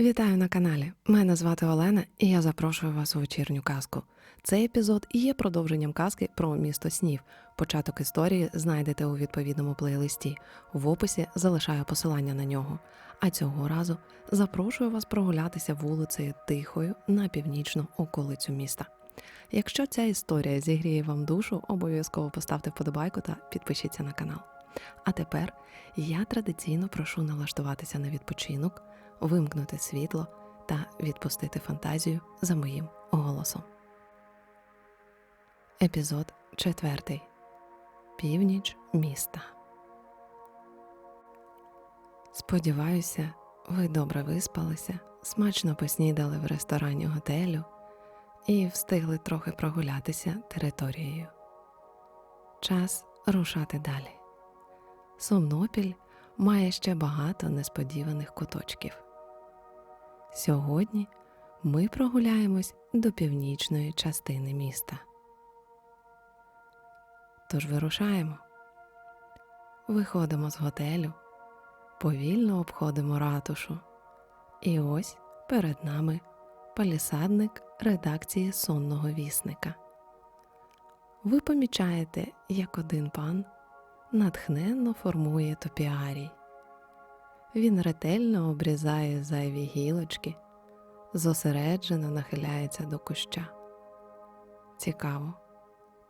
Вітаю на каналі. Мене звати Олена, і я запрошую вас у вечірню казку. Цей епізод є продовженням казки про місто снів. Початок історії знайдете у відповідному плейлисті. В описі залишаю посилання на нього. А цього разу запрошую вас прогулятися вулицею Тихою на північну околицю міста. Якщо ця історія зігріє вам душу, обов'язково поставте вподобайку та підпишіться на канал. А тепер я традиційно прошу налаштуватися на відпочинок, вимкнути світло та відпустити фантазію за моїм голосом. Епізод четвертий. Північ міста. Сподіваюся, ви добре виспалися, смачно поснідали в ресторані готелю і встигли трохи прогулятися територією. Час рушати далі. Сомнопіль має ще багато несподіваних куточків. Сьогодні ми прогуляємось до північної частини міста. Тож вирушаємо. Виходимо з готелю, повільно обходимо ратушу. І ось перед нами палісадник редакції сонного вісника. Ви помічаєте, як один пан натхненно формує топіарій. Він ретельно обрізає зайві гілочки, зосереджено нахиляється до куща. Цікаво,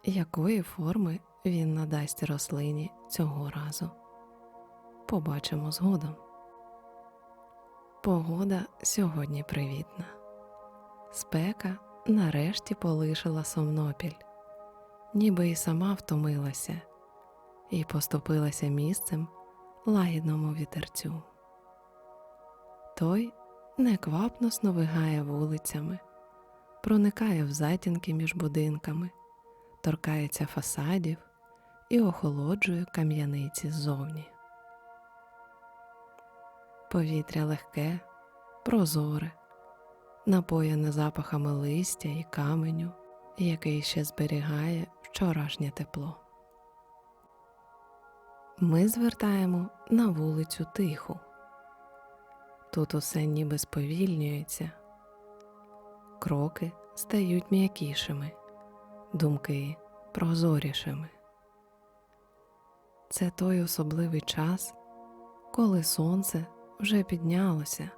якої форми він надасть рослині цього разу. Побачимо згодом. Погода сьогодні привітна. Спека нарешті полишила сомнопіль, ніби і сама втомилася і поступилася місцем лагідному вітерцю. Той неквапно сновигає вулицями, проникає в затінки між будинками, торкається фасадів і охолоджує кам'яниці ззовні. Повітря легке, прозоре, напоєне запахами листя і каменю, який ще зберігає вчорашнє тепло. Ми звертаємо на вулицю тиху. Тут усе ніби сповільнюється, кроки стають м'якішими, думки прозорішими. Це той особливий час, коли сонце вже піднялося,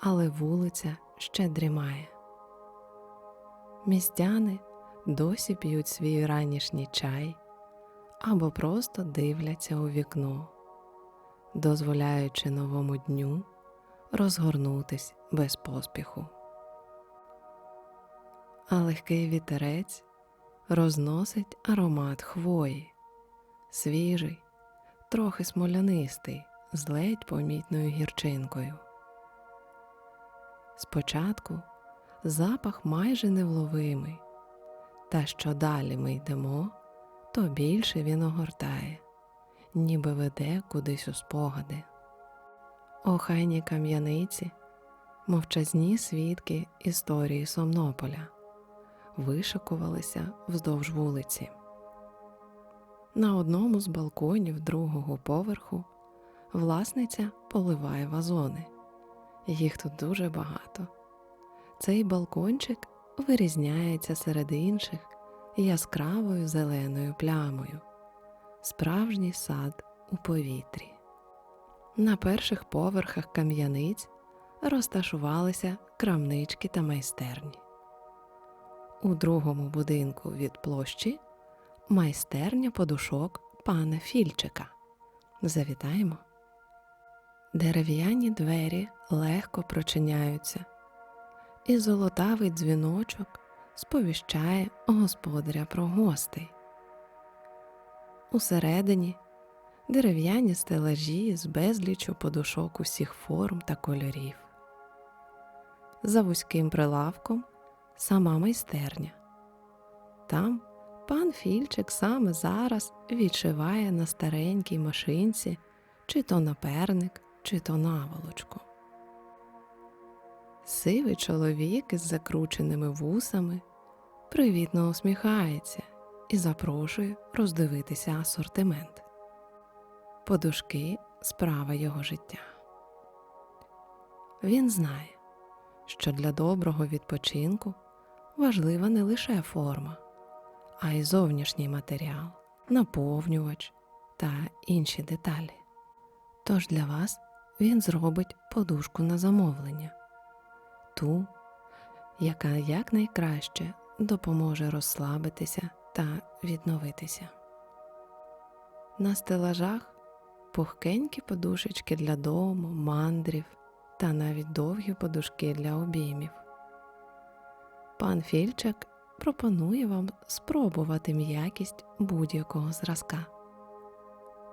але вулиця ще дрімає. Містяни досі п'ють свій ранішній чай або просто дивляться у вікно, дозволяючи новому дню розгорнутись без поспіху. А легкий вітерець розносить аромат хвої, свіжий, трохи смолянистий, з ледь помітною гірчинкою. Спочатку запах майже невловимий, та що далі ми йдемо, то більше він огортає, ніби веде кудись у спогади. Охайні кам'яниці, мовчазні свідки історії Сомнополя, вишикувалися вздовж вулиці. На одному з балконів другого поверху власниця поливає вазони. Їх тут дуже багато. Цей балкончик вирізняється серед інших яскравою зеленою плямою, справжній сад у повітрі. На перших поверхах кам'яниць розташувалися крамнички та майстерні. У другому будинку від площі майстерня подушок пана Фільчика. Завітаємо. Дерев'яні двері легко прочиняються, і золотавий дзвіночок сповіщає господаря про гостей. Усередині дерев'яні стелажі з безлічу подушок усіх форм та кольорів. За вузьким прилавком сама майстерня. Там пан Фільчик саме зараз відшиває на старенькій машинці чи то наперник, чи то наволочку. Сивий чоловік із закрученими вусами привітно усміхається і запрошує роздивитися асортимент. Подушки справа його життя. Він знає, що для доброго відпочинку важлива не лише форма, а й зовнішній матеріал, наповнювач та інші деталі. Тож для вас він зробить подушку на замовлення, ту, яка якнайкраще допоможе розслабитися та відновитися. На стелажах пухкенькі подушечки для дому, мандрів та навіть довгі подушки для обіймів. Пан Фільчик пропонує вам спробувати м'якість будь-якого зразка.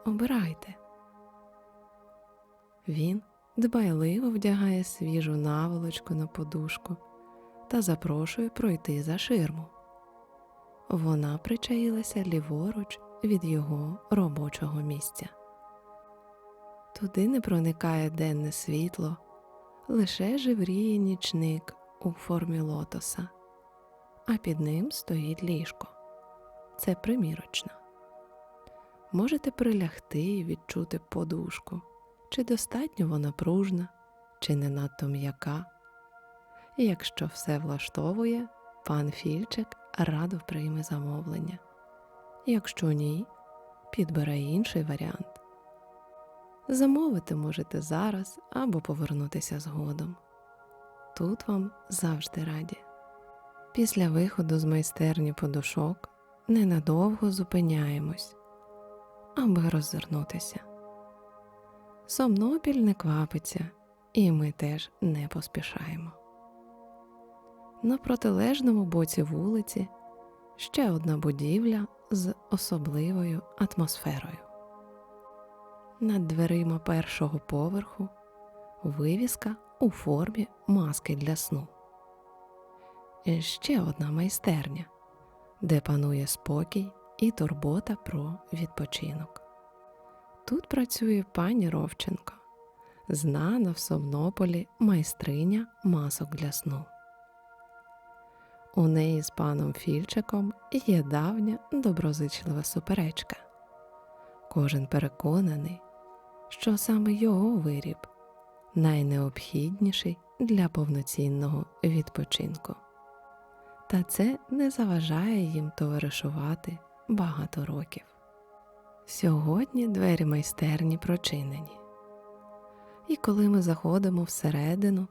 Обирайте. Він дбайливо вдягає свіжу наволочку на подушку та запрошує пройти за ширму. Вона причаїлася ліворуч від його робочого місця. Туди не проникає денне світло, лише живріє нічник у формі лотоса, а під ним стоїть ліжко. Це примірочна. Можете прилягти і відчути подушку, чи достатньо вона пружна, чи не надто м'яка. І якщо все влаштовує, пан Фільчик радо прийме замовлення. Якщо ні, підбере інший варіант. Замовити можете зараз або повернутися згодом. Тут вам завжди раді. Після виходу з майстерні подушок ненадовго зупиняємось, аби роззирнутися. Сомнопіль не квапиться, і ми теж не поспішаємо. На протилежному боці вулиці ще одна будівля з особливою атмосферою. Над дверима першого поверху вивіска у формі маски для сну. І ще одна майстерня, де панує спокій і турбота про відпочинок. Тут працює пані Ровченко, знана в Совнополі майстриня масок для сну. У неї з паном Фільчиком є давня доброзичлива суперечка. Кожен переконаний, що саме його виріб найнеобхідніший для повноцінного відпочинку. Та це не заважає їм товаришувати багато років. Сьогодні двері майстерні прочинені, і коли ми заходимо всередину,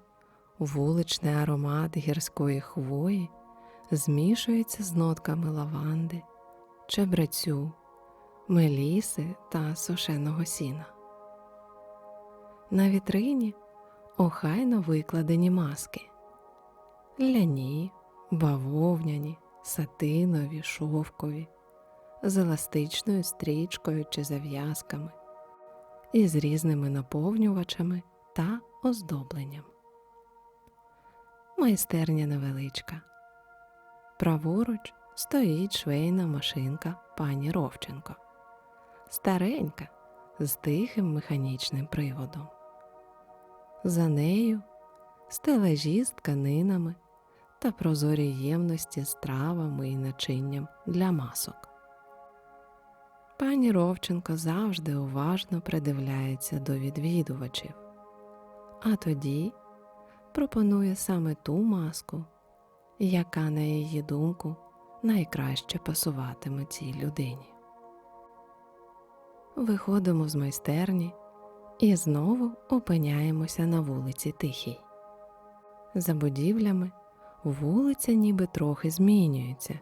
вуличний аромат гірської хвої змішується з нотками лаванди, чебрецю, меліси та сушеного сіна. На вітрині охайно викладені маски ляні, бавовняні, сатинові, шовкові, з еластичною стрічкою чи зав'язками, і з різними наповнювачами та оздобленням. Майстерня невеличка. Праворуч стоїть швейна машинка пані Ровченко, старенька з тихим механічним приводом. За нею стележі з тканинами та прозорі ємності з травами і начинням для масок. Пані Ровченко завжди уважно придивляється до відвідувачів, а тоді пропонує саме ту маску, яка, на її думку, найкраще пасуватиме цій людині. Виходимо з майстерні і знову опиняємося на вулиці Тихій. За будівлями вулиця ніби трохи змінюється,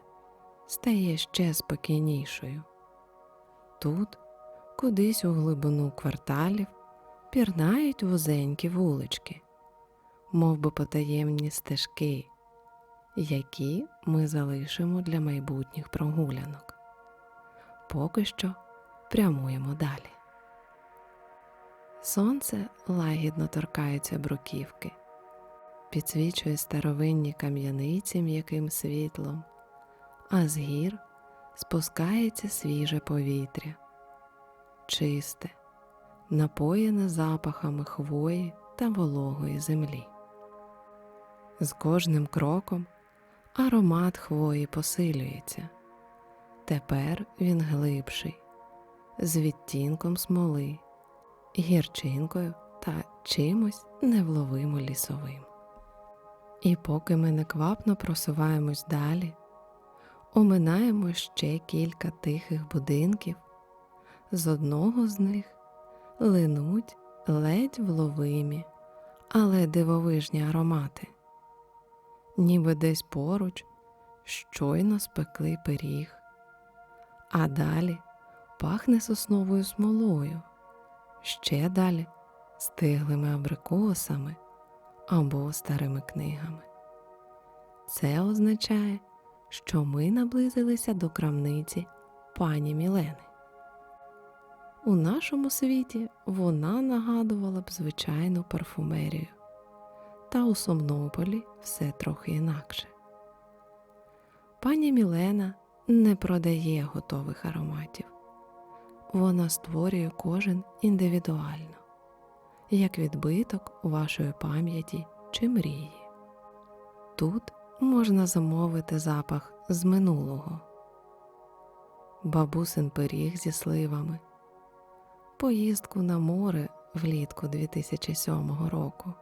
стає ще спокійнішою. Тут, кудись у глибину кварталів, пірнають вузенькі вулички, мов би потаємні стежки, які ми залишимо для майбутніх прогулянок. Поки що прямуємо далі. Сонце лагідно торкається бруківки, підсвічує старовинні кам'яниці м'яким світлом, а з гір спускається свіже повітря, чисте, напоєне запахами хвої та вологої землі. З кожним кроком аромат хвої посилюється. Тепер він глибший, з відтінком смоли, гірчинкою та чимось невловимо лісовим. І поки ми неквапно просуваємось далі, оминаємо ще кілька тихих будинків, з одного з них линуть ледь вловимі, але дивовижні аромати, ніби десь поруч щойно спекли пиріг, а далі пахне сосновою смолою, ще далі стиглими абрикосами або старими книгами. Це означає, що ми наблизилися до крамниці пані Мілени. У нашому світі вона нагадувала б звичайну парфумерію, та у Сомнополі все трохи інакше. Пані Мілена не продає готових ароматів, вона створює кожен індивідуально, як відбиток вашої пам'яті чи мрії. Тут можна замовити запах з минулого, бабусин пиріг зі сливами, поїздку на море влітку 2007 року,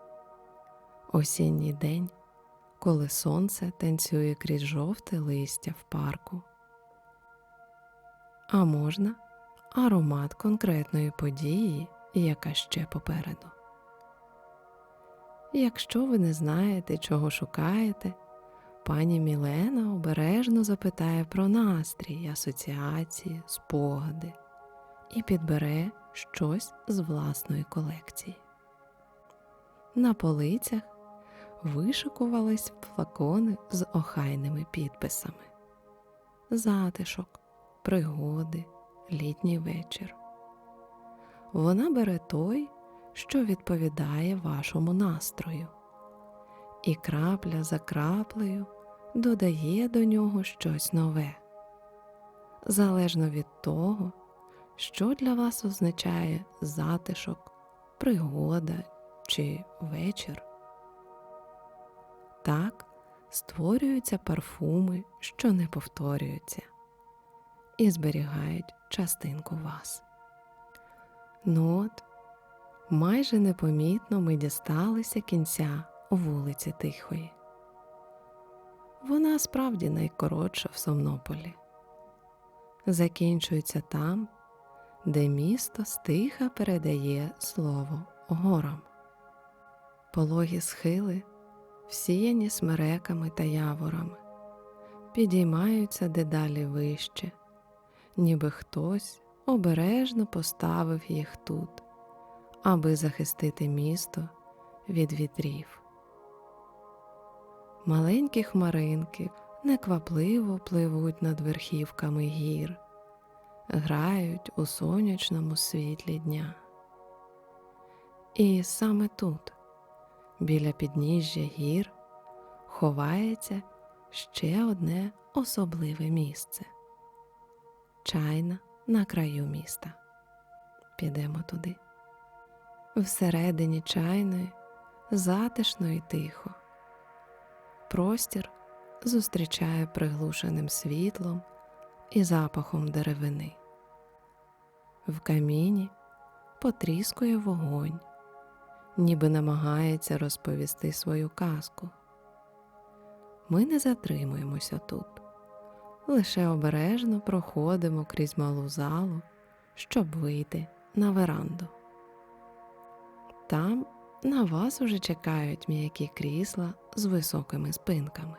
осінній день, коли сонце танцює крізь жовте листя в парку. А можна аромат конкретної події, яка ще попереду. Якщо ви не знаєте, чого шукаєте, пані Мілена обережно запитає про настрій, асоціації, спогади і підбере щось з власної колекції. На полицях вишикувались флакони з охайними підписами, затишок, пригоди, літній вечір. Вона бере той, що відповідає вашому настрою, і крапля за краплею додає до нього щось нове, залежно від того, що для вас означає затишок, пригода чи вечір. Так створюються парфуми, що не повторюються, і зберігають частинку вас. Ну от, майже непомітно ми дісталися кінця вулиці Тихої. Вона справді найкоротша в Сомнополі. Закінчується там, де місто стиха передає слово горам. Пологі схили, всіяні смереками та яворами, підіймаються дедалі вище, ніби хтось обережно поставив їх тут, аби захистити місто від вітрів. Маленькі хмаринки неквапливо пливуть над верхівками гір, грають у сонячному світлі дня. І саме тут, біля підніжжя гір, ховається ще одне особливе місце чайна на краю міста. Підемо туди. Всередині чайної затишно і тихо. Простір зустрічає приглушеним світлом і запахом деревини. В каміні потріскує вогонь, ніби намагається розповісти свою казку. Ми не затримуємося тут, лише обережно проходимо крізь малу залу, щоб вийти на веранду. Там на вас уже чекають м'які крісла з високими спинками,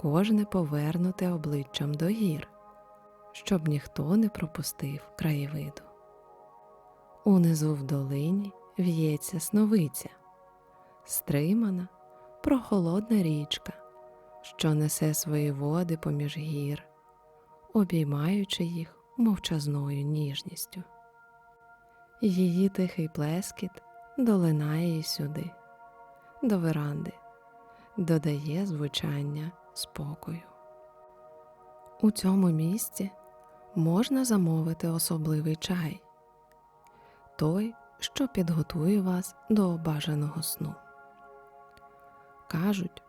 кожне повернуте обличчям до гір, щоб ніхто не пропустив краєвиду. Унизу в долині в'ється сновиця, стримана, прохолодна річка, що несе свої води поміж гір, обіймаючи їх мовчазною ніжністю. Її тихий плескіт долинає й сюди, до веранди, додає звучання спокою. У цьому місці можна замовити особливий чай, той, що підготує вас до бажаного сну. Кажуть,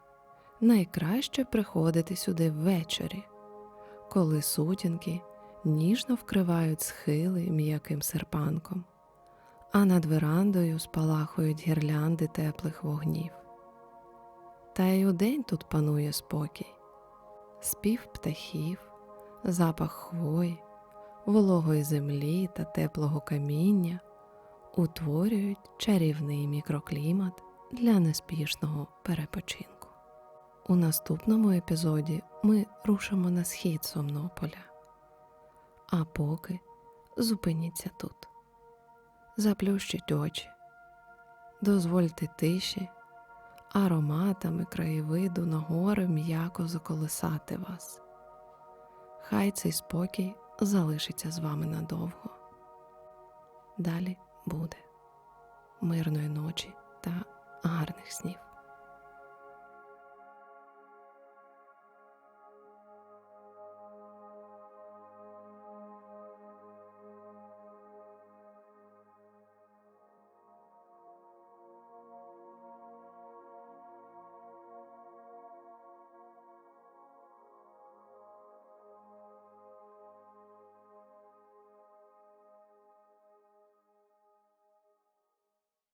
найкраще приходити сюди ввечері, коли сутінки ніжно вкривають схили м'яким серпанком, а над верандою спалахують гірлянди теплих вогнів. Та й удень тут панує спокій, спів птахів, запах хвої, вологої землі та теплого каміння утворюють чарівний мікроклімат для неспішного перепочинку. У наступному епізоді ми рушимо на схід Сомнополя. А поки зупиніться тут. Заплющіть очі, дозвольте тиші, ароматами краєвиду на гори м'яко заколисати вас. Хай цей спокій залишиться з вами надовго. Далі буде мирної ночі та гарних снів.